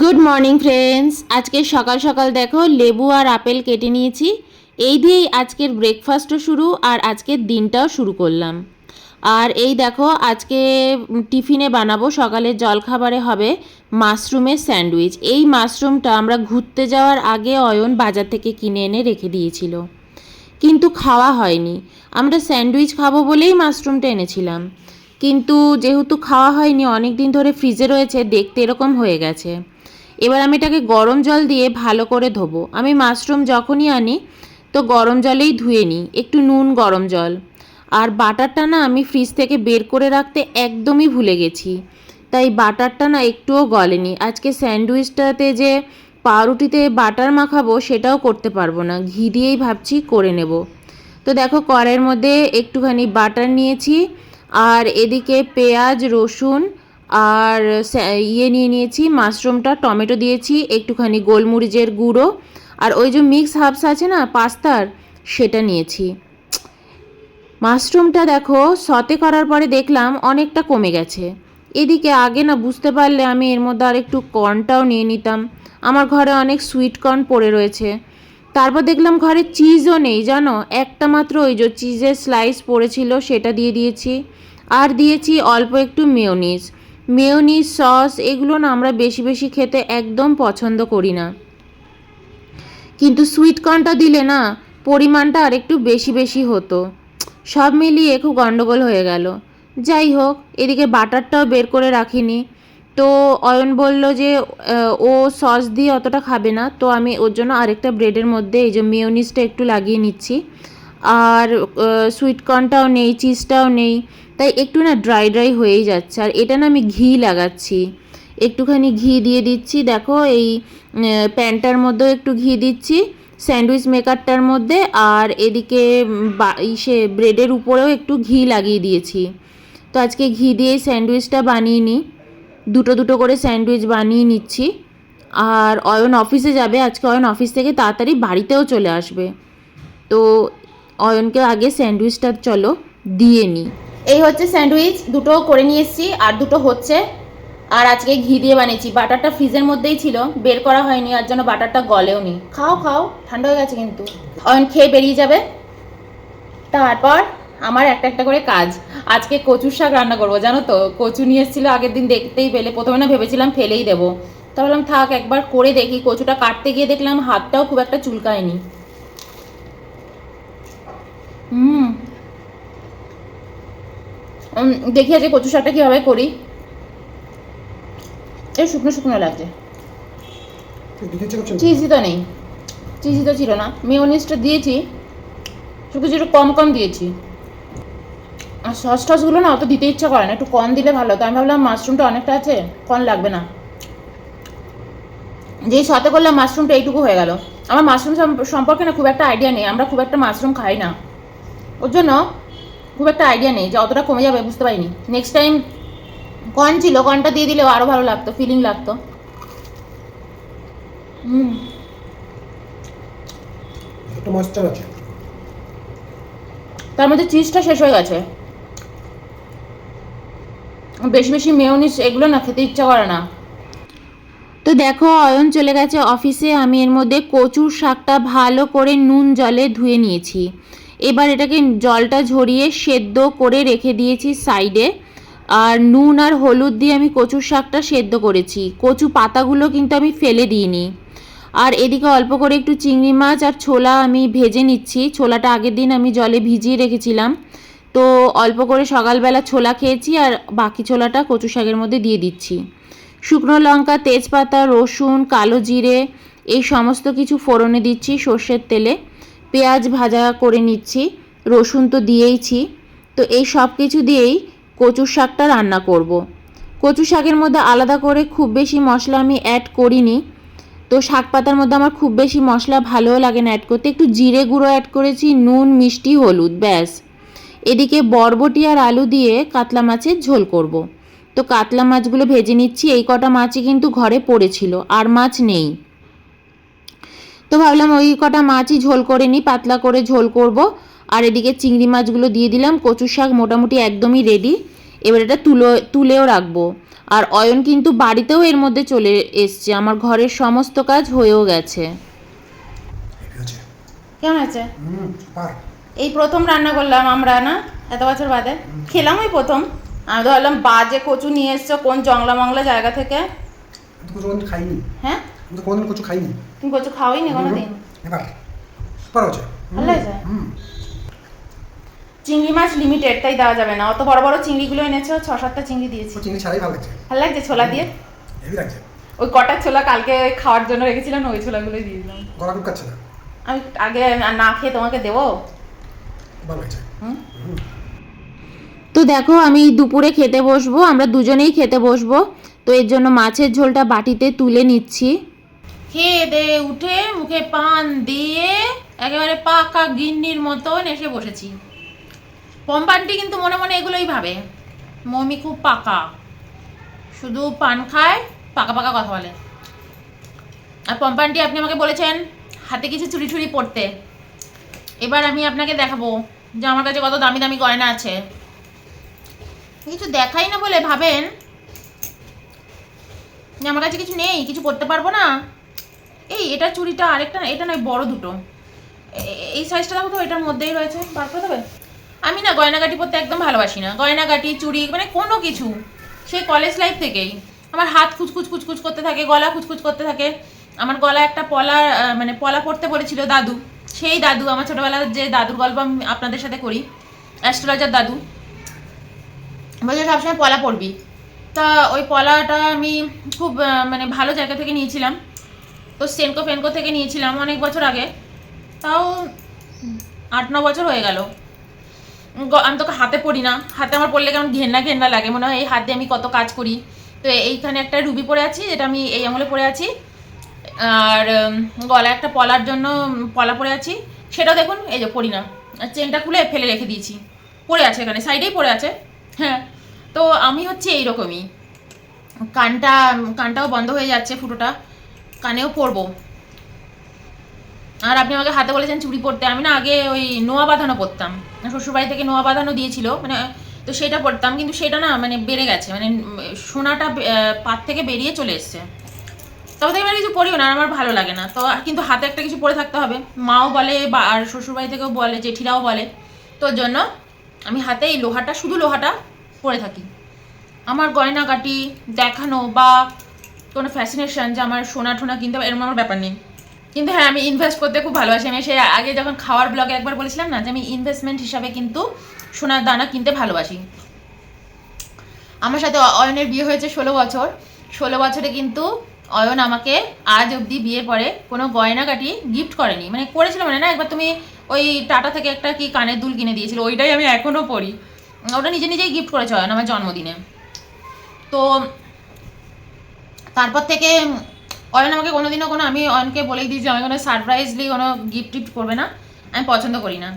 Good morning friends আজকে সকাল সকাল দেখো, লেবু আর আপেল কেটে নিয়েছি। এই দিয়েই আজকের ব্রেকফাস্টও শুরু আর আজকের দিনটাও শুরু করলাম। আর এই দেখো, আজকে টিফিনে বানাবো সকালের জলখাবারে হবে মাশরুমের স্যান্ডউইচ। এই মাশরুমটা আমরা ঘুরতে যাওয়ার আগে অয়ন বাজার থেকে কিনে এনে রেখে দিয়েছিল। কিন্তু খাওয়া হয়নি। আমরা স্যান্ডউইচ খাব বলেই মাশরুমটা এনেছিলাম। কিন্তু যেহেতু খাওয়া হয়নি অনেক দিন ধরে ফ্রিজে রয়েছে, দেখতে এরকম হয়ে গেছে। এবার আমি এটাকে গরম জল দিয়ে ভালো করে ধোবো। আমি মাশরুম যখনই আনি, তো গরম জলেই ধুয়ে নিই। একটু নুন, গরম জল। আর বাটারটা না আমি ফ্রিজ থেকে বের করে রাখতে একদমই ভুলে গেছি। তাই বাটারটা না একটুও গলেনি। আজকে স্যান্ডউইচটাতে যে পাউরুটিতে বাটার মাখাবো, সেটাও করতে পারব না। ঘি দিয়েই ভাবছি করে নেব। তো দেখো, কড়াইয়ের মধ্যে একটুখানি বাটার নিয়েছি। আর এদিকে পেঁয়াজ, রসুন আর ইয়ে নিয়ে নিয়েছি, মাশরুমটা, টমেটো দিয়েছি, একটুখানি গোলমরিচের গুঁড়ো, আর ওই যে মিক্স হার্বস আছে না, পাস্তার, সেটা নিয়েছি। মাশরুমটা দেখো, সতে করার পরে দেখলাম অনেকটা কমে গেছে। এদিকে আগে না বুঝতে পারলে আমি এর মধ্যে আর একটু কর্নটাও নিয়ে নিতাম। আমার ঘরে অনেক সুইট কর্ন পড়ে রয়েছে। তারপর দেখলাম ঘরে চিজও নেই, জানো? একটা মাত্র ওই যে চিজের স্লাইস পড়েছিল, সেটা দিয়ে দিয়েছি। আর দিয়েছি অল্প একটু মেয়োনিজ মেয়োনিজ সস এগুলো না আমরা বেশি বেশি খেতে একদম পছন্দ করি না। কিন্তু সুইট কর্নটা দিলে না পরিমাণটা আর একটু বেশি বেশি হতো। সব মিলিয়ে খুব গন্ডগোল হয়ে গেল। যাই হোক, এদিকে বাটারটাও বের করে রাখিনি। তো অয়ন বলল যে ও সস দিয়ে অতটা খাবে না। তো আমি ওর জন্য আরেকটা ব্রেডের মধ্যে এই যে মেয়োনিজটা একটু লাগিয়ে নিচ্ছি। আর সুইট কর্নটাও নেই চিজটাও নেই। তাই একটু না ড্রাই ড্রাই হয়েই যাচ্ছে। আর এটা না আমি ঘি লাগাচ্ছি। একটুখানি ঘি দিয়ে দিচ্ছি। দেখো এই প্যানটার মধ্যেও একটু ঘি দিচ্ছি, স্যান্ডউইচ মেকারটার মধ্যে। আর এদিকে ইসে ব্রেডের উপরেও একটু ঘি লাগিয়ে দিয়েছি। তো আজকে ঘি দিয়ে স্যান্ডউইচটা বানিয়ে নিই। দুটো দুটো করে স্যান্ডউইচ বানিয়ে নিচ্ছি। আর অয়ন অফিসে যাবে। আজকে অয়ন অফিস থেকে তাড়াতাড়ি বাড়িতেও চলে আসবে। তো অয়নকে আগে স্যান্ডউইচটা চলো, দিয়ে নিই এই হচ্ছে স্যান্ডউইচ দুটো করে নিয়ে এসেছি, আর দুটো হচ্ছে, আর আজকে ঘি দিয়ে বানিয়েছি। বাটারটা ফ্রিজের মধ্যেই ছিল, বের করা হয়নি, আর জন্য বাটারটা গলেও নি। খাও খাও, ঠান্ডা হয়ে গেছে কিন্তু। অয়ন খেয়ে বেরিয়ে যাবে। তারপর আমার একটা একটা করে কাজ। আজকে কচুর শাক রান্না করব, জানো তো? কচু নিয়ে এসেছিল, আগের দিন দেখতেই পেলে। প্রথমে না ভেবেছিলাম ফেলেই দেবো। তা বললাম থাক, একবার করে দেখি। কচুটা কাটতে গিয়ে দেখলাম, হাতটাও খুব একটা চুলকায়নি। হুম। দেখি আজকে কচু শাকটা কীভাবে করি। এই শুকনো শুকনো লাগছে? চিজি তো নেই। চিজি তো ছিল না। মেয়োনিজটা দিয়েছি। শুধু একটু কম কম দিয়েছি। আর সস টসগুলো না অত দিতে ইচ্ছা করে না। একটু কম দিলে ভালো তো আমি ভাবলাম মাশরুমটা অনেকটা আছে কম লাগবে না। যেই সাথে করলাম মাশরুমটা এইটুকু হয়ে গেল। আমার মাশরুম সম্প- সম্পর্কে না খুব একটা আইডিয়া নেই। আমরা খুব একটা মাশরুম খাই না। ওর জন্য খুব একটা আইডিয়া নেই যে অতটা কমে যাবে বুঝতে পারিনি। নেক্সট টাইম কন ছিল কনটা দিয়ে দিলেও আরও ভালো লাগতো ফিলিং লাগতো। হুম। একটা মাস্টার আছে। তার মধ্যে চিজটা শেষ হয়ে গেছে। বেশি বেশি মেয়োনিজ এগুলো না খেতে ইচ্ছা করে না। তো দেখো অয়ন চলে গেছে অফিসে আমি এর মধ্যে কচুর শাকটা ভালো করে নুন জলে ধুয়ে নিয়েছি। এবার এটাকে জলটা ঝরিয়ে সেদ্ধ করে রেখে দিয়েছি সাইডে। আর নুন আর হলুদ দিয়ে আমি কচুর শাকটা সেদ্ধ করেছি। কচু পাতাগুলো কিন্তু আমি ফেলে দিইনি। আর এদিকে অল্প করে একটু চিংড়ি মাছ আর ছোলা আমি ভেজে নিচ্ছি। ছোলাটা আগের দিন আমি জলে ভিজিয়ে রেখেছিলাম। তো অল্প করে সকালবেলা ছোলা খেয়েছি আর বাকি ছোলাটা কচু শাকের মধ্যে দিয়ে দিচ্ছি। শুকনো লঙ্কা, তেজপাতা, রসুন, কালো জিরে এই সমস্ত কিছু ফোড়নে দিচ্ছি সর্ষের তেলে। পেঁয়াজ ভাজা করে নিচ্ছি, রসুন তো দিয়েইছি। তো এই সব কিছু দিয়েই কচুর শাকটা রান্না করব। কচু শাকের মধ্যে আলাদা করে খুব বেশি মশলা আমি অ্যাড করিনি। তো শাক পাতার মধ্যে আমার খুব বেশি মশলা ভালোও লাগে না অ্যাড করতে। একটু জিরে গুঁড়ো অ্যাড করেছি, নুন, মিষ্টি, হলুদ, ব্যাস। এদিকে বরবটি আর আলু দিয়ে কাতলা মাছের ঝোল করব। তো কাতলা মাছগুলো ভেজে নিচ্ছি, এই কটা মাছই কিন্তু ঘরে পড়েছিল, আর মাছ নেই। তো ভাবলাম ওই কটা মাছই ঝোল করে নিই পাতলা করে ঝোল করব। আর এদিকে চিংড়ি মাছগুলো দিয়ে দিলাম কচু শাক মোটামুটি একদমই রেডি এবার এটা তুলো তুলেও রাখব। আর অয়ন কিন্তু বাড়িতেও এর মধ্যে চলে এসছে আমার ঘরের সমস্ত কাজ হয়েও গেছে। কেমন আছে? এই প্রথম রান্না করলাম আমরা না? এত বছর বাদে? খেলাম ওই প্রথম। আমি তো ভাবলাম বাজে কচু নিয়ে এসছো কোন জংলা মংলা জায়গা থেকে? খাইনি। হ্যাঁ? আমি তো কোনোদিন কিছু খাইনি। তুমি কচু খাওয়াই নি কোনোদিন? এবার সুপার আছে। ভালো হয়েছে? হুম। চিংড়ি মাছ লিমিটেড তাই দেওয়া যাবে না। অত বড় বড় চিংড়িগুলো এনেছো ছ সাতটা চিংড়ি দিয়েছি। চিংড়ি ছাড়াই ভালো লাগছে। ভালো লাগছে ছোলা দিয়ে? হেভি লাগছে। ওই কটা ছোলা কালকে খাওয়ার জন্য রেখেছিলাম ওই ছোলাগুলোই দিয়ে দিলাম। গলা খুব কাচ্ছে না? আমি আগে না খেয়ে তোমাকে দেবো? ভালো লাগছে। হুম? তো দেখো আমি দুপুরে খেতে বসবো আমরা দুজনেই খেতে বসবো। তো এর জন্য মাছের ঝোলটা বাটিতে তুলে নিচ্ছি। খেয়ে দেয়ে উঠে মুখে পান দিয়ে একেবারে পাকা গিন্নির মতন এসে বসেছি। পম্পানটি কিন্তু মনে মনে এগুলোই ভাবে। মমি খুব পাকা। শুধু পান খায়, পাকা পাকা কথা বলে। আর পম্পানটি আপনি আমাকে বলেছেন হাতে কিছু চুরি চুরি পড়তে। এবার আমি আপনাকে দেখাবো যে আমার কাছে কত দামি দামি গয়না আছে। কিছু দেখাই না বলে ভাবেন। আমার কাছে কিছু নেই, কিছু করতে পারব না? এই, এটা চুড়িটা আরেকটা এটা নয়, বড় দুটো। এই সাইজটা দেখো তো, এটার মধ্যেই রয়েছে, বার করে দেবে? আমি না গয়নাগাটি পরতে একদম ভালোবাসি না। গয়নাগাটি, চুড়ি মানে কোনো কিছু। সেই কলেজ লাইফ থেকেই। আমার হাত খুচকুচ খুচকুচ করতে থাকে, গলা খুচকুচ করতে থাকে। আমার গলা একটা পলা মানে পলা পড়তে বলেছিল দাদু। সেই দাদু, আমার ছোটোবেলার যে দাদুর গল্প আমি আপনাদের সাথে করি অ্যাস্ট্রোলজার দাদু। বলছে, সবসময় পলা পড়বি তা ওই পলাটা আমি খুব মানে ভালো জায়গা থেকে নিয়েছিলাম। তো সেনকো ফেনকো থেকে নিয়েছিলাম অনেক বছর আগে। তাও আট, ন বছর হয়ে গেল। আমি তোকে হাতে পড়ি না। হাতে আমার পড়লে কেমন ঘেন্না ঘেন্না লাগে। মনে হয় এই হাতে আমি কত কাজ করি। তো এইখানে একটা রুবি পরে আছি, যেটা আমি এই আঙুলে পরে আছি। আর গলায় একটা পলার জন্য পলা পরে আছি। সেটাও দেখুন, এই যে পড়ি না। চেনটা খুলে ফেলে রেখে দিয়েছি। পড়ে আছে এখানে, সাইডেই পড়ে আছে। হ্যাঁ তো আমি হচ্ছে এইরকমই। কানটা, কানটাও বন্ধ হয়ে যাচ্ছে ফুটোটা। কানেও পরবো। আর আপনি আমাকে হাতে বলেছেন চুড়ি পরতে। আমি না আগে ওই নোয়া বাঁধানো পরতাম। শ্বশুরবাড়ি থেকে নোয়া বাঁধানো দিয়েছিল। মানে তো সেটা পরতাম। কিন্তু সেটা না মানে বেড়ে গেছে। মানে সোনাটা পাত থেকে বেরিয়ে চলে এসছে। তবে এবার কিছু পরিও না আমার ভালো লাগে না। তো, কিন্তু হাতে একটা কিছু পরে থাকতে হবে। মাও বলে, বা, আর শ্বশুরবাড়ি থেকেও বলে, জেঠিরাও বলে। তোর জন্য আমি হাতে এই লোহাটা, শুধু লোহাটা পরে থাকি। আমার গয়নাগাটি দেখানো বা কোনো ফ্যাসিনেশন যে আমার সোনা টোনা কিনতে হবে, এরকম আমার ব্যাপার নেই। কিন্তু হ্যাঁ আমি ইনভেস্ট করতে খুব ভালোবাসি। আমি সে আগে যখন খাওয়ার ব্লগে একবার বলেছিলাম না যে, আমি ইনভেস্টমেন্ট হিসাবে কিন্তু সোনার দানা কিনতে ভালোবাসি। আমার সাথে অয়নের বিয়ে হয়েছে ষোলো বছর। ষোলো বছরে কিন্তু অয়ন আমাকে আজ অবধি বিয়ের পরে কোনো গয়নাগাটি গিফট করেনি। মানে করেছিল মানে না, একবার তুমি ওই টাটা থেকে একটা কি কানের দুল কিনে দিয়েছিল, ওইটাই আমি এখনও পরি। ওটা নিজে নিজেই গিফট করেছে অয়ন আমার জন্মদিনে। তো তারপর থেকে অয়ন আমাকে কোনোদিনও কোনো, আমি অয়নকে বলেই দিয়েছি আমি কোনো সারপ্রাইজলি কোনো গিফট টিফট করবে না। আমি পছন্দ করি না।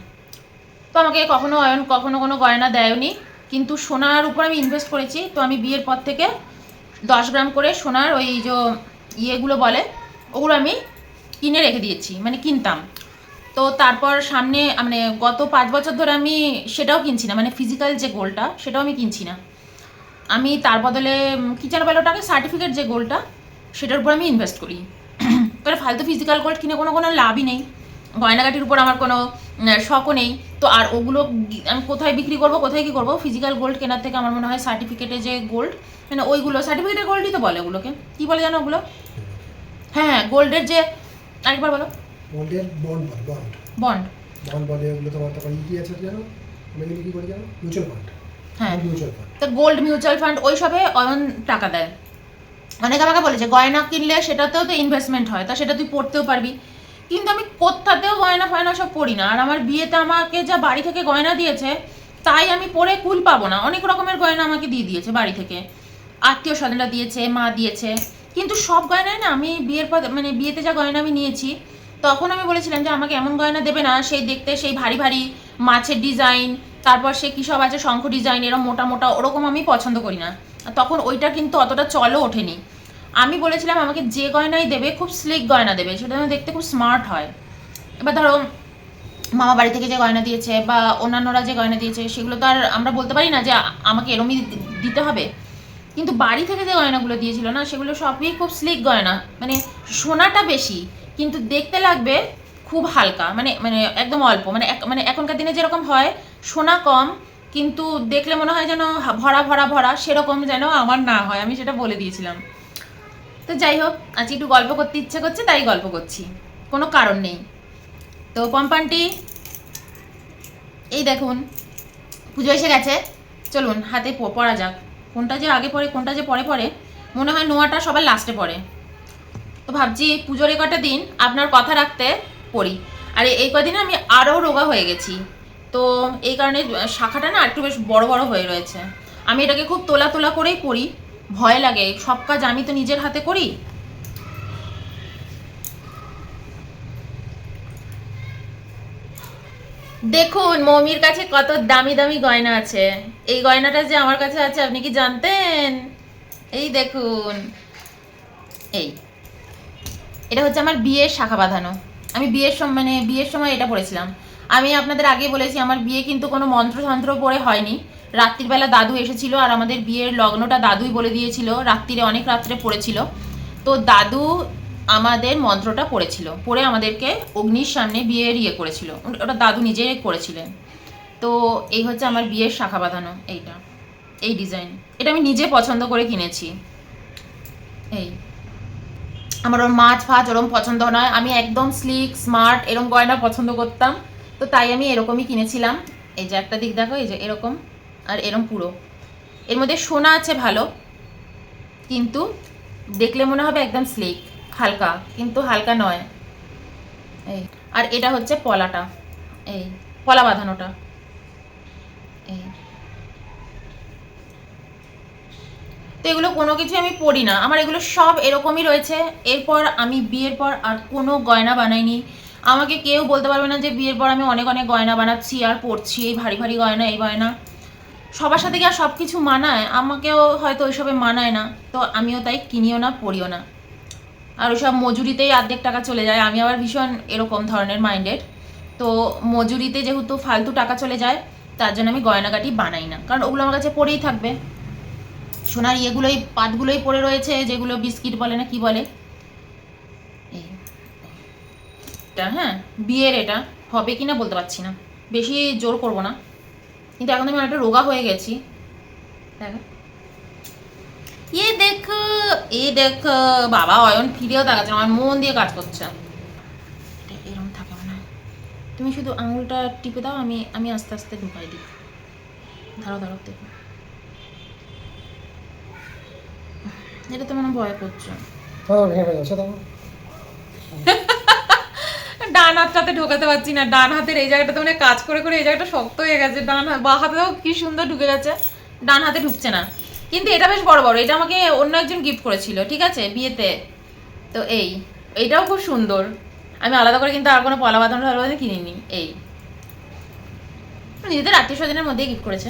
তো আমাকে কখনো অয়ন কখনো কোনো গয়না দেয়নি। কিন্তু সোনার উপর আমি ইনভেস্ট করেছি। তো আমি বিয়ের পর থেকে দশ গ্রাম করে সোনার ওই যে ইয়েগুলো বলে, ওগুলো আমি কিনে রেখে দিয়েছি মানে কিনতাম। তো তারপর সামনে মানে গত পাঁচ বছর ধরে আমি সেটাও কিনছি না মানে ফিজিক্যাল যে গোলটা সেটাও আমি কিনছি না। আমি তার বদলে উম, কি যেন বলে ওটাকে সার্টিফিকেট যে গোলটা সেটার উপর আমি ইনভেস্ট করি। কারণ ফালতু ফিজিক্যাল গোল্ড কিনে কোনো কোনো লাভই নেই। গয়নাগাটির উপর আমার কোনো শখও নেই। তো আর ওগুলো আমি কোথায় বিক্রি করব কোথায় কী করব? ফিজিক্যাল গোল্ড কেনার থেকে আমার মনে হয় সার্টিফিকেটে যে গোল্ড মানে ওইগুলো সার্টিফিকেটের গোল্ডই তো বলে ওগুলোকে। কী বলে জানো ওগুলো? হ্যাঁ হ্যাঁ গোল্ডের যে আরেকবার বলো। বন্ডের বন্ড বন্ড বন্ড বন্ড বলে ওগুলো তোমার ই কি আছে জানো? ওগুলো কি করে জানো? মিউচুয়াল ফান্ড হ্যাঁ। তা গোল্ড মিউচুয়াল ফান্ড ওই সবে অয়ন টাকা দেয়। অনেকে আমাকে বলেছে গয়না কিনলে সেটাতেও তো ইনভেস্টমেন্ট হয় তা সেটা তুই পড়তেও পারবি। কিন্তু আমি কোথাতেও গয়না ফয়না সব পড়ি না। আর আমার বিয়েতে আমাকে যা বাড়ি থেকে গয়না দিয়েছে তাই আমি পরে কুল পাবো না। অনেক রকমের গয়না আমাকে দিয়ে দিয়েছে বাড়ি থেকে। আত্মীয় স্বজনরা দিয়েছে মা দিয়েছে। কিন্তু সব গয়নায় না আমি বিয়ের পর মানে বিয়েতে যা গয়না আমি নিয়েছি তখন আমি বলেছিলাম যে আমাকে এমন গয়না দেবে না সেই দেখতে সেই ভারী ভারী মাছের ডিজাইন তারপর সে কী সব আছে, শঙ্খ ডিজাইন এরকম মোটা মোটা, ওরকম আমি পছন্দ করি না। তখন ওইটা কিন্তু অতটা চলও ওঠেনি। আমি বলেছিলাম আমাকে যে গয়নাই দেবে, খুব স্লিক গয়না দেবে, সেটা যেন দেখতে খুব স্মার্ট হয়। এবার ধরো, মামা বাড়ি থেকে যে গয়না দিয়েছে, বা অন্যান্যরা যে গয়না দিয়েছে, সেগুলো তো আর আমরা বলতে পারি না যে আমাকে এরমই দিতে হবে। কিন্তু বাড়ি থেকে যে গয়নাগুলো দিয়েছিল না, সেগুলো সবই খুব স্লিক গয়না। মানে সোনাটা বেশি, কিন্তু দেখতে লাগবে খুব হালকা মানে মানে একদম অল্প মানে মানে এখনকার দিনে যেরকম হয়, সোনা কম, কিন্তু দেখলে মনে হয় যেন ভরা ভরা ভরা, সেরকম যেন আমার না হয়, আমি সেটা বলে দিয়েছিলাম। তো যাই হোক আজকে একটু গল্প করতে ইচ্ছে করছে, তাই গল্প করছি, কোনো কারণ নেই। তো পম্পানটি, এই দেখুন, পুজো এসে গেছে, চলুন হাতে পড়া যাক, কোনটা যে আগে পড়ে, কোনটা যে পরে পড়ে, মনে হয় নোয়াটা সবার লাস্টে পড়ে। তো ভাবছি পুজোর একটা দিন, আপনার কথা রাখতে পড়ি। আর এই কদিনে আমি আরও রোগা হয়ে গেছি। তো এই কারণে শাখাটা না একটু বেশ বড় বড় হয়ে রয়েছে। আমি এটাকে খুব তোলা তোলা করেই পড়ি। ভয় লাগে। সব কাজ আমি তো নিজের হাতে করি। দেখুন, মমির কাছে কত দামি দামি গয়না আছে। এই গয়নাটা যে আমার কাছে আছে, আপনি কি জানতেন? এই দেখুন। এই। এটা হচ্ছে আমার বিয়ের শাখা বাঁধানো। আমি বিয়ের সময় মানে বিয়ের সময় এটা পড়েছিলাম। আমি আপনাদের আগে বলেছি, আমার বিয়ে কিন্তু কোনো মন্ত্রতন্ত্র পড়ে হয়নি। রাত্রিবেলা দাদু এসেছিল আর আমাদের বিয়ের লগ্নটা দাদুই বলে দিয়েছিল। রাত্রিরে অনেক রাত্রে পড়েছিল। তো দাদু আমাদের মন্ত্রটা পড়েছিল। পড়ে আমাদেরকে অগ্নির সামনে বিয়ের ইয়ে করেছিল। ওটা দাদু নিজেই করেছিলেন। তো এই হচ্ছে আমার বিয়ের শাখা বাঁধানো এইটা। এই ডিজাইন। এটা আমি নিজে পছন্দ করে কিনেছি। এই। আমার ওর মাছ ফাছ ওরম পছন্দ নয়। আমি একদম স্লিক স্মার্ট এরম গয়না পছন্দ করতাম। তো তাই আমি এরকমই কিনেছিলাম। এই যে একটা দিক দেখো, এই যে এরকম আর এরম পুরো। এর মধ্যে সোনা আছে ভালো, কিন্তু দেখলে মনে হবে একদম স্লিক হালকা, কিন্তু হালকা নয়। এই, আর এটা হচ্ছে পলাটা। এই, পলা বাঁধানোটা। এই। তো এগুলো কোনো কিছু আমি পড়ি না। আমার এগুলো সব এরকমই রয়েছে। এরপর আমি বিয়ের পর আর কোনো গয়না বানাইনি। আমাকে কেউ বলতে পারবে না যে বিয়ের পর আমি অনেক অনেক গয়না বানাচ্ছি আর পড়ছি এই ভারী ভারী গয়না, এই গয়না। সবার সাথে কি আর সব কিছু মানায়? আমাকেও হয়তো ওইসবে মানায় না। তো আমিও তাই কিনিও না, পড়িও না। আর ওইসব মজুরিতেই অর্ধেক টাকা চলে যায়। আমি আবার ভীষণ এরকম ধরনের মাইন্ডেড তো মজুরিতে যেহেতু ফালতু টাকা চলে যায়, তার জন্য আমি গয়নাগাটি বানাই না। কারণ ওগুলো আমার কাছে পড়েই থাকবে। সোনার ইয়েগুলোই, পাটগুলোই পড়ে রয়েছে, যেগুলো বিস্কিট বলে না কি বলে? এটা হ্যাঁ বিয়ের এটা। হবে কি না বলতে পারছি না। বেশি জোর করব না। কিন্তু এখন আমি অনেকটা রোগা হয়ে গেছি। দেখো। এ দেখো এ দেখো, বাবা অয়ন ফিরেও দেখাচ্ছে আমার মন দিয়ে কাজ করছে। এরম থাকে হয়। তুমি শুধু আঙুলটা টিপে দাও, আমি আমি আস্তে আস্তে ঢুকাই দিই। ধারো ধারো, দেখো। এটা তো মনে হয় ভয় করছে। হ্যাঁ ভেঙে যাচ্ছে তাও ডান হাতটাতে ঢোকাতে পারছি না ডান হাতের এই জায়গাটাতে মানে কাজ করে করে এই জায়গাটা শক্ত হয়ে গেছে ডান হাত বা হাতেও কি সুন্দর ঢুকে গেছে ডান হাতে ঢুকছে না। কিন্তু এটা বেশ বড় বড়। এটা আমাকে অন্য একজন গিফট করেছিল ঠিক আছে? বিয়েতে। তো এই এইটাও খুব সুন্দর। আমি আলাদা করে কিন্তু আর কোনো পলা বাঁধানো টালা বাঁধানো কিনিনি এই। নিজেদের আত্মীয় স্বজনের মধ্যেই গিফট করেছে।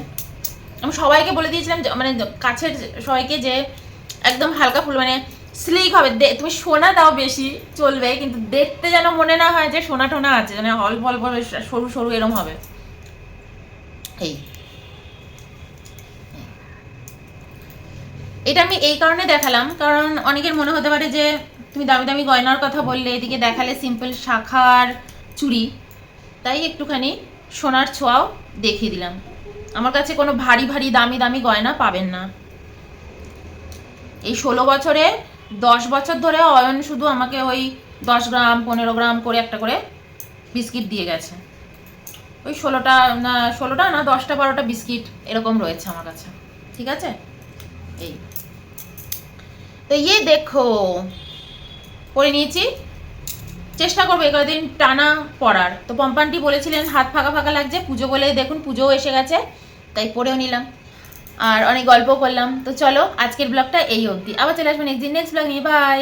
আমি সবাইকে বলে দিয়েছিলাম যে- মানে কাছের সবাইকে যে একদম হালকা ফুল মানে স্লিক হবে। তুমি সোনা দাও বেশি, চলবে, কিন্তু দেখতে যেন মনে না হয় যে সোনা টোনা আছে মানে অল্প অল্প সরু সরু এরম হবে। এই। এটা আমি এই কারণে দেখালাম, কারণ অনেকের মনে হতে পারে যে তুমি দামি দামি গয়নার কথা বললে, এদিকে দেখালে সিম্পল শাখার চুড়ি। তাই একটুখানি সোনার ছোঁয়াও দেখিয়ে দিলাম। আমার কাছে কোনো ভারী ভারী দামি দামি গয়না পাবেন না। এই ষোলো বছরে দশ বছর ধরে অয়ন শুধু আমাকে ওই দশ গ্রাম, পনেরো গ্রাম করে একটা করে বিস্কিট দিয়ে গেছে। ওই ষোলোটা না ষোলোটা না, দশটা, বারোটা বিস্কিট এরকম রয়েছে আমার কাছে। ঠিক আছে? এই। তো ইয়ে দেখো করে নিয়েছি। চেষ্টা করব এই কদিন টানা পড়ার। তো পম্পানটি বলেছিলেন, হাত ফাঁকা ফাঁকা লাগছে, পুজো বলে দেখুন পুজোও এসে গেছে, তাই পড়েও নিলাম। আর অনেক গল্প করলাম। তো চলো, আজকের ব্লগটা এই অবধি। আবার চলে আসবেন একদিন নেক্সট ব্লগ নিয়ে বাই